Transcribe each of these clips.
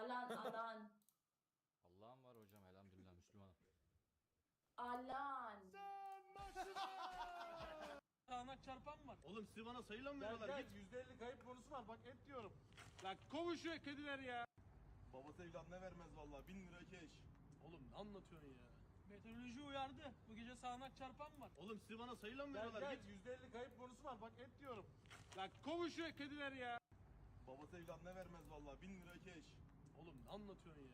Alan alan. Allah'ım var hocam elhamdülillah Müslümanım. Alan. Sağanak çarpan var. Oğlum siz bana sayıyla mı Gel veriyorlar? gel Git. %50 kayıp bonusu var bak et diyorum. Lan kovun şu kediler ya. Babası evladına vermez vallahi. Bin lira keş. Oğlum ne anlatıyorsun ya? Meteoroloji uyardı. Bu gece sağanak çarpan var. Oğlum siz bana sayıyla mı Gel veriyorlar? gel Git. %50 kayıp bonusu var bak et diyorum. Lan kovun şu kediler ya. Babası evladına vermez vallahi. Bin lira keş. Oğlum ne anlatıyorsun ya?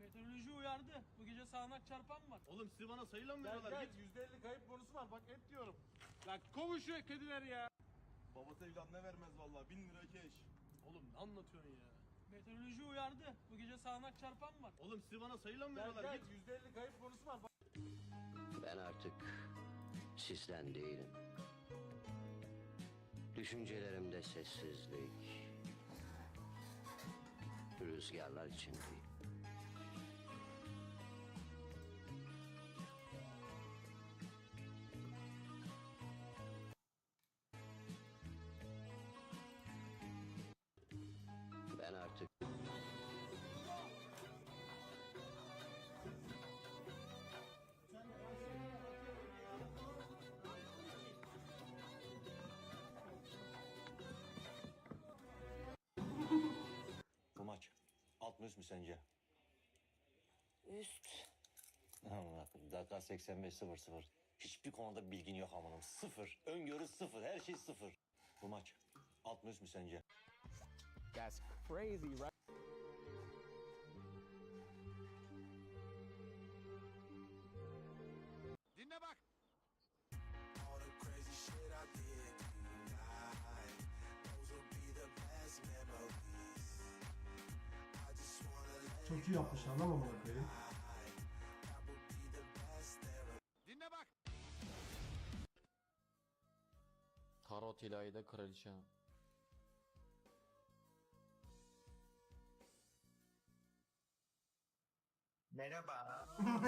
Meteoroloji uyardı. Bu gece sağanak çarpan var. Oğlum siz bana sayıyla mı Gel veriyorlar? gel Git. %50 kayıp bonusu var bak et diyorum. Lan kovun şu kediler ya. Babası evladına vermez vallahi. Bin lira keş. Oğlum ne anlatıyorsun ya? Meteoroloji uyardı. Bu gece sağanak çarpan var. Oğlum siz bana sayıyla mı Gel veriyorlar? gel Git. %50 kayıp bonusu var bak. Ben artık sizden değilim. Düşüncelerimde sessizlik, rüzgarlar içindeyim. Üst mü sence? Üst. Allah, dakika 85 0 0. Hiçbir konuda bilgin yok amanım. Sıfır. Öngörü sıfır. Her şey sıfır. Bu maç alt mı üst mü sence? That's crazy, right? Çok iyi yapmış anlamam onu koyayım. Dinle bak. Tarot ilahide kraliçe. Merhaba.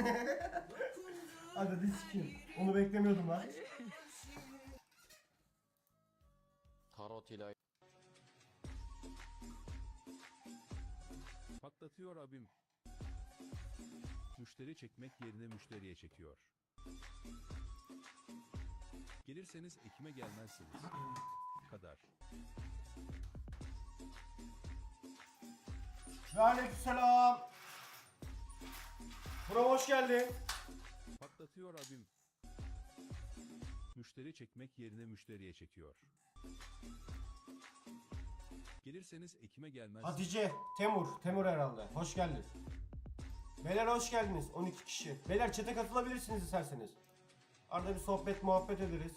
Hadi bir sikeyim. Onu beklemiyordum lan. Tarot ilahide. Patlatıyor abim. Müşteri çekmek yerine müşteriye çekiyor. Gelirseniz ekime gelmezsiniz. Kadar. Aleykümselam. Bro hoş geldin. Patlatıyor abim. Müşteri çekmek yerine müşteriye çekiyor. Gelirseniz ekime gelmezsiniz. Hatice, Temur, Temur herhalde. Hoş geldin. Beyler hoş geldiniz. 12 kişi. Beyler çete katılabilirsiniz isterseniz. Arada bir sohbet muhabbet ederiz.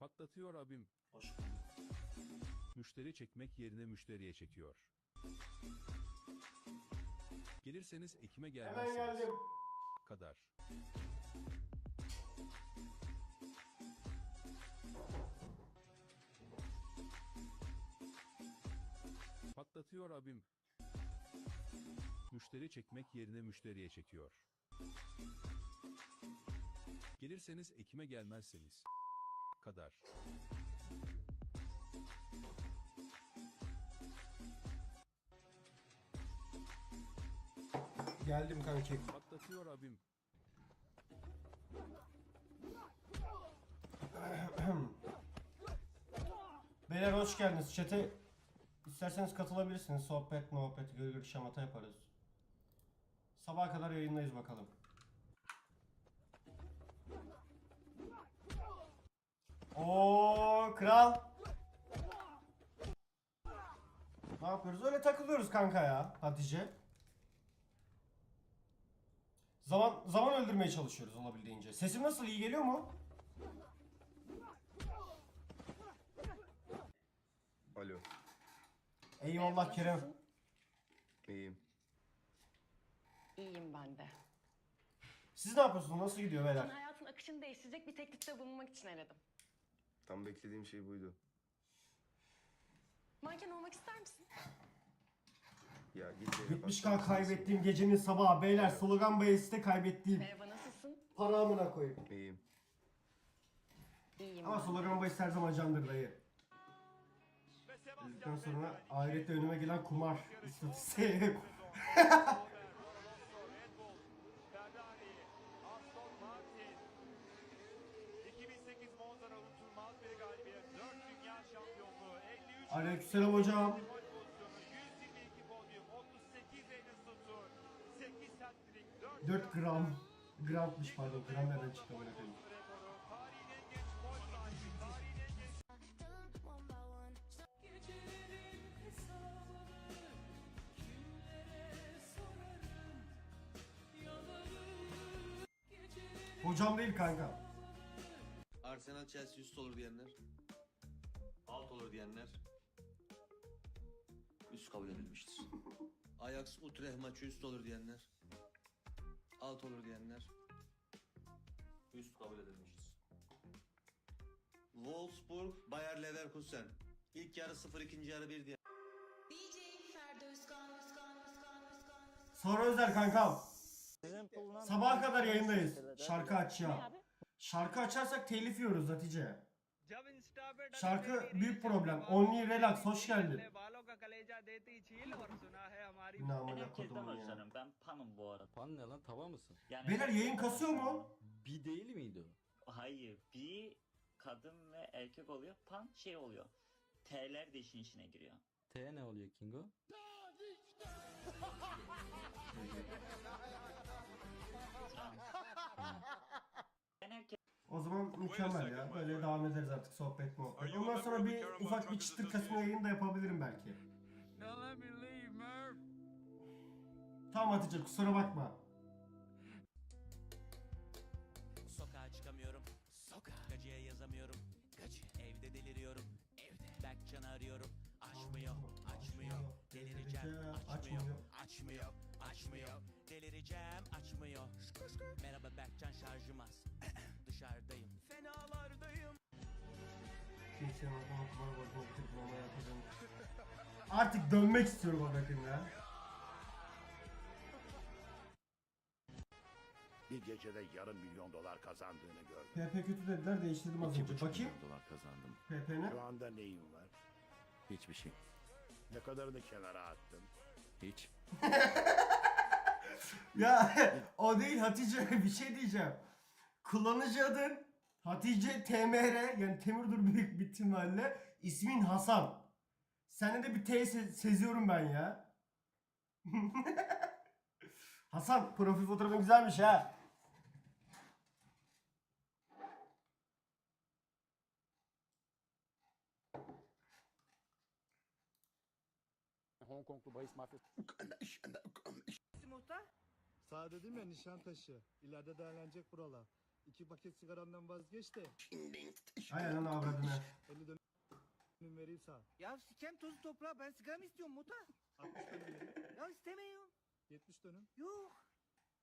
Patlatıyor abim. Hoş. Müşteri çekmek yerine müşteriye çekiyor. Gelirseniz ekime Hemen gelmezsiniz. geldim. Kadar. Patlatıyor abim. Müşteri çekmek yerine müşteriye çekiyor. Gelirseniz ekime gelmezseniz. Kadar. Geldim kanki. Patlatıyor abim. Beyler hoş geldiniz. Çete isterseniz katılabilirsiniz. Sohbet, muhabbet, gırgır, şamata yaparız. Sabaha kadar yayındayız bakalım. Oo kral. Ne yapıyoruz? Öyle takılıyoruz kanka ya Hatice. Zaman zaman öldürmeye çalışıyoruz olabildiğince. Sesim nasıl? iyi geliyor mu? Alo. Eyvallah Kerem. İyiyim. İyiyim ben de. Siz ne yapıyorsunuz? Nasıl gidiyor beyler? Sana hayatın akışını değiştirecek bir teklifte bulunmak için aradım. Tam beklediğim şey buydu. Manken olmak ister misin? Ya git 70k kaybettiğim gecenin sabahı beyler slogan bayisite kaybettiğim Merhaba nasılsın? para amına koyayım. İyiyim. İyiyim Ama slogan bayis her zaman candır dayı. Dedikten sonra ahirette önüme gelen kumar istatistiği. Aleykümselam hocam. 4 gram. Grammış pardon. Gram nereden çıktı koyayım? Hocam değil kanka. Arsenal Chelsea üst olur diyenler. Alt olur diyenler. Üst kabul edilmiştir. Ajax Utrecht maçı üst olur diyenler. Alt olur diyenler. Üst kabul edilmiştir. Wolfsburg Bayer Leverkusen. İlk yarı 0 ikinci yarı 1 diye. Sonra özel kankam. Sabaha kadar yayındayız. Şarkı aç ya. Şarkı açarsak telif yiyoruz Hatice. Şarkı büyük problem. Only Relax hoş geldin. Ne amına kodumun ya. Ben panım bu arada. Pan ne lan tava mısın? Yani Beyler yayın kasıyor mu? Bir değil miydi o? Hayır. Bir kadın ve erkek oluyor. Pan şey oluyor. T'ler de işin içine giriyor. T ne oluyor Kingo? O zaman mükemmel ya. Böyle devam ederiz artık sohbet muhabbet. Ondan sonra bir ufak bir çıtır kasma yayını da yapabilirim belki. Tamam Hatice kusura bakma. Sokağa çıkamıyorum. Sokağa. Gacıya yazamıyorum. Gacı. Evde deliriyorum. Evde. Berkcan'ı arıyorum. Açmıyor. Açmıyor. Delireceğim. Açmıyor. Açmıyor. Açmıyor. Delireceğim. Açmıyor. Merhaba Berkcan şarjım az. Dışarıdayım. Fenalardayım. Yapacağım. Artık dönmek istiyorum o bakın ya. Bir gecede yarım milyon dolar kazandığını gördüm. PP kötü dediler değiştirdim az önce. Bakayım. dolar kazandım. PP ne? Şu anda neyim var? Hiçbir şey. Ne kadarını kenara attın? Hiç. Ya o değil Hatice bir şey diyeceğim. Kullanıcı adın Hatice TMR yani Temurdur büyük bir ihtimalle. İsmin Hasan. Sende de bir T se- seziyorum ben ya. Hasan profil fotoğrafın güzelmiş ha. Hong Konglu bahis mafyası. Sağ dedim ya Nişantaşı. İleride değerlenecek buralar. İki paket sigaramdan vazgeç de. Aynen lan avradını. 50 dönüm vereyim sağ. Ya sikem tozu toprağı ben sigara mı istiyorum muta? 60 dönüm vereyim. Ya istemiyorum. 70 dönüm? Yok.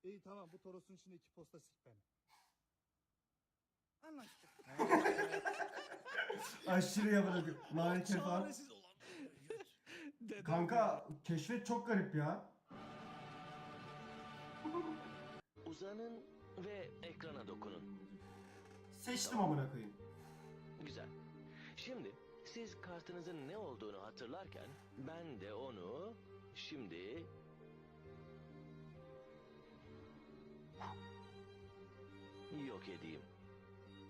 İyi tamam bu Toros'un içinde iki posta sik ben. Anlaştık. Aşırı yapılıyor. Lanet falan. Kanka keşfet çok garip ya. Uzanın ve ekrana dokunun. Seçtim amına koyayım. Güzel. Şimdi siz kartınızın ne olduğunu hatırlarken ben de onu şimdi yok edeyim.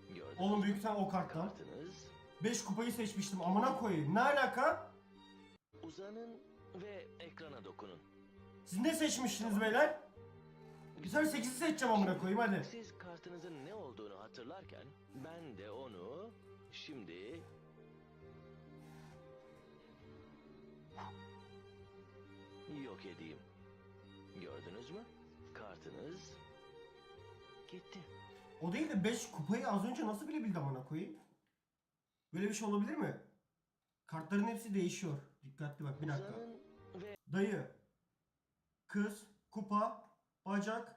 Gördünüz Oğlum mü? büyük ihtimal o karttan. Kartınız 5 kupayı seçmiştim amına koyayım. Ne alaka? uzanın ve ekrana dokunun. Siz ne seçmiştiniz beyler? Güzel 8'i seçeceğim amına koyayım hadi. Siz kartınızın ne olduğunu hatırlarken ben de onu şimdi yok edeyim. Gördünüz mü? Kartınız gitti. O değil de 5 kupayı az önce nasıl bilebildi amına koyayım? Böyle bir şey olabilir mi? Kartların hepsi değişiyor. Dikkatli bak bir dakika. Uzanın ve Dayı. Kız. Kupa. Bacak.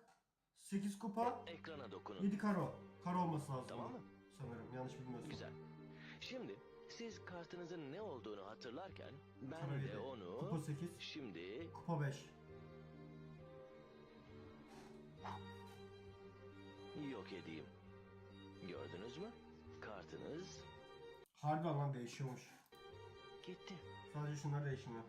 8 kupa. ekrana dokunun. 7 karo. Karo olması lazım. Tamam mı? Sanırım yanlış bilmiyorsam. Güzel. Şimdi siz kartınızın ne olduğunu hatırlarken ben Karo de yedi. onu Kupa 8. şimdi Kupa 5. yok edeyim. Gördünüz mü? Kartınız Harbi lan değişiyormuş. gitti. Sadece şunlar değişmiyor.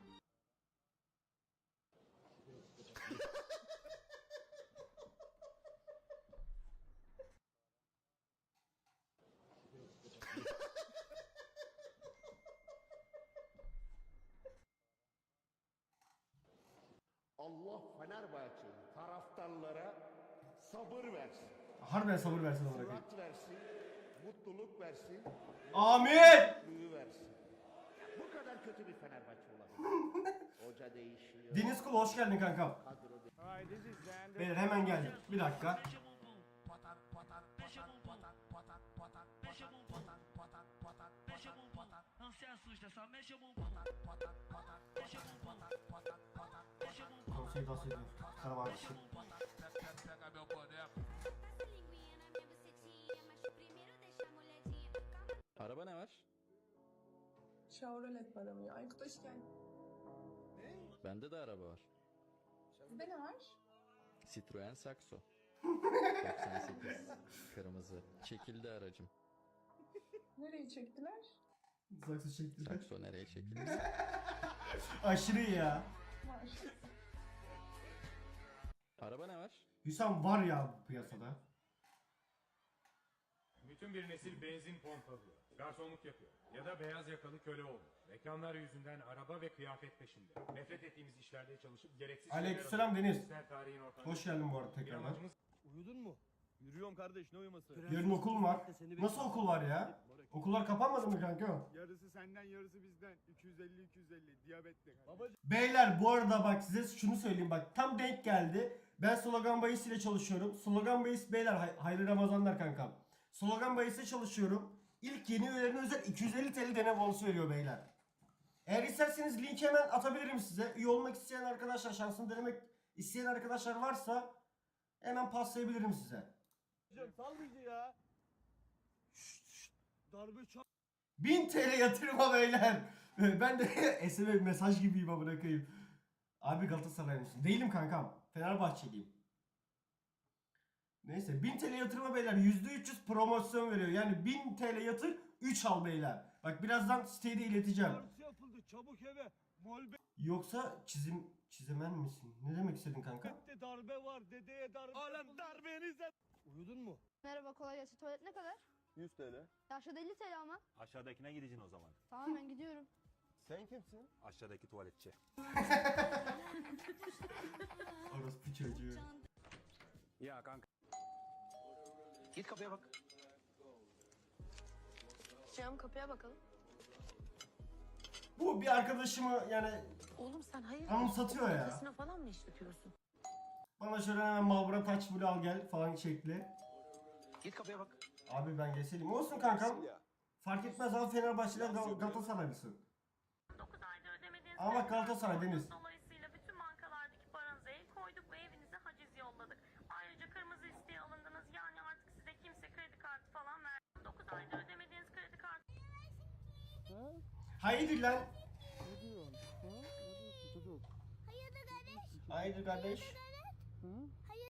Allah Fenerbahçe taraftarlara sabır versin. Harbiden sabır versin koyayım. Murat versin, mutluluk versin, Amin. mutluluğu versin. Bu kadar kötü bir Fenerbahçe olabilir. Hoca değişiyor. Deniz Kul hoş geldin kankam. Kadro Alright, this is Konseyi bahsediyor. Karabağlısı. Araba ne var? Chevrolet var ama Aykut hoş geldin. Bende de araba var. Sizde ne var? Citroen Saxo. 98. Kırmızı. Çekildi aracım. Nereye çektiler? Saksı çektiler. Saxo nereye çekildi? Aşırı ya. Araba ne var? Hüsam var ya bu piyasada. Bütün bir nesil benzin pompalıyor, garsonluk yapıyor ya da beyaz yakalı köle oldu. Mekanlar yüzünden araba ve kıyafet peşinde. Nefret ettiğimiz işlerde çalışıp gereksiz Aleykümselam Deniz. Kişisel tarihin ortamında. Hoş geldin bu arada Bir tekrardan. amacımız Uyudun mu? Yürüyorum kardeş ne uyuması? Yarın okul var. Nasıl okul var ya? Okullar kapanmadı mı kanka? Yarısı senden yarısı bizden. 250 250 diyabetle. Babacım. Beyler bu arada bak size şunu söyleyeyim bak tam denk geldi. Ben Slogan Bayis ile çalışıyorum. Slogan Bayis beyler hay- hayırlı Ramazanlar kankam. Slogan Bayis'te çalışıyorum. İlk yeni üyelerine özel 250 TL deneme bonusu veriyor beyler. Eğer isterseniz linki hemen atabilirim size. Üye olmak isteyen arkadaşlar, şansını denemek isteyen arkadaşlar varsa hemen paslayabilirim size. Sal bizi ya. Şşt, şşt. Darbe çak. 1000 TL yatırma beyler. Ben de SMS mesaj gibiyim amına koyayım. Abi Galatasaraylısın. Değilim kankam. Fenerbahçeliyim. Neyse 1000 TL yatırma beyler %300 promosyon veriyor. Yani 1000 TL yatır 3 al beyler. Bak birazdan siteyi de ileteceğim. Yapıldı çabuk eve. Molbette Yoksa çizim çizemen misin? Ne demek istedin kanka? darbe var. Dedeye darbe Oğlum darbenize. Uyudun mu? Merhaba kolay gelsin. Tuvalet ne kadar? 100 TL. Aşağıda 50 TL ama. Aşağıdakine gideceksin o zaman. Tamam ben gidiyorum. Sen kimsin? Aşağıdaki tuvaletçi. Orospu çocuğu. Ya kanka. Git kapıya bak. Cam kapıya bakalım. Bu bir arkadaşımı yani Oğlum sen hayır. anımsatıyor ya. falan mı işletiyorsun? Bana şöyle hemen Malbora Taç Blue al gel falan şekli. Git kapıya bak. Abi ben geçelim. Olsun kankam. Fark etmez abi Fenerbahçe'den Gal- Galatasaraylısın. 9 ayda ödemediğiniz Ama bak Galatasaray Deniz. Dolayısıyla bütün bankalardaki paranıza el koyduk ve evinize haciz yolladık. Ayrıca kırmızı listeye alındınız. Yani artık size kimse kredi kartı falan vermiyor. 9 ayda ödemediğiniz kredi kartı Haydi lan. Ne diyorsun? Ha? Ne diyorsun çocuk? Haydi kardeş. இருக்கும்